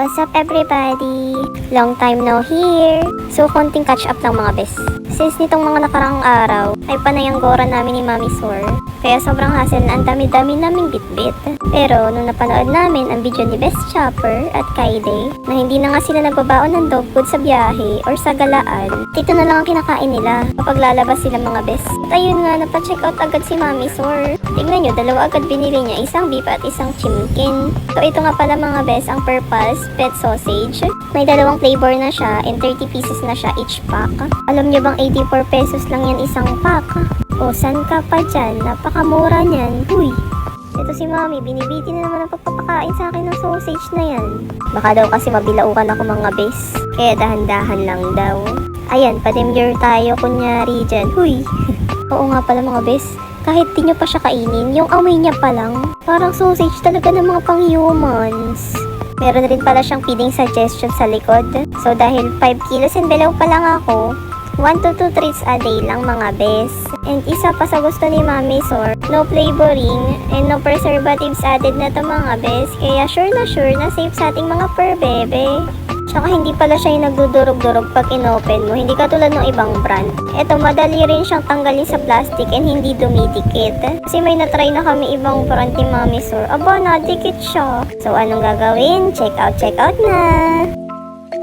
What's up everybody? Long time no here. So, konting catch up lang mga bes. Since nitong mga nakarang araw, ay panay ang gora namin ni Mami Sor. Kaya sobrang hassle na ang dami-dami naming bitbit. Pero, nung napanood namin ang video ni Best Chopper at Kaide, na hindi na nga sila nagbabaon ng dog food sa biyahe or sa galaan, dito na lang ang kinakain nila kapag lalabas sila mga bes. At ayun nga, napacheck out agad si Mami Sor. Tingnan nyo, dalawa agad binili niya, isang beef at isang chimkin. So, ito nga pala mga bes, ang Purpose Pet Sausage. May dalawang flavor na siya and 30 pieces na siya each pack. Alam nyo bang 84 pesos lang yan isang pack? O, san ka pa dyan? Napakamura niyan. Uy! Ito si Mami, binibiti na naman ang pagpapakain sa akin ng sausage na yan. Baka daw kasi mabilaukan ako mga bes. Kaya dahan-dahan lang daw. Ayan, patimger tayo kunyari dyan. Huy! Oo nga pala mga bes. Kahit di nyo pa siya kainin, yung amoy niya pa lang, parang sausage talaga ng mga pang-humans. Meron rin pala siyang feeding suggestion sa likod. So dahil 5 kilos and below pa lang ako, 1 to 2 treats a day lang mga bes. And isa pa sa gusto ni Mami Sor, no flavoring and no preservatives added na to mga bes. Kaya sure na sure na safe sa ating mga fur bebe. Tsaka hindi pala siya yung nagdudurog-durog pag inopen mo, hindi katulad ng ibang brand. Ito, madali rin siyang tanggalin sa plastic and hindi dumidikit. Kasi may natry na kami ibang brand ni Mami Sor. Aba, nadikit siya. So, anong gagawin? Check out, check out na!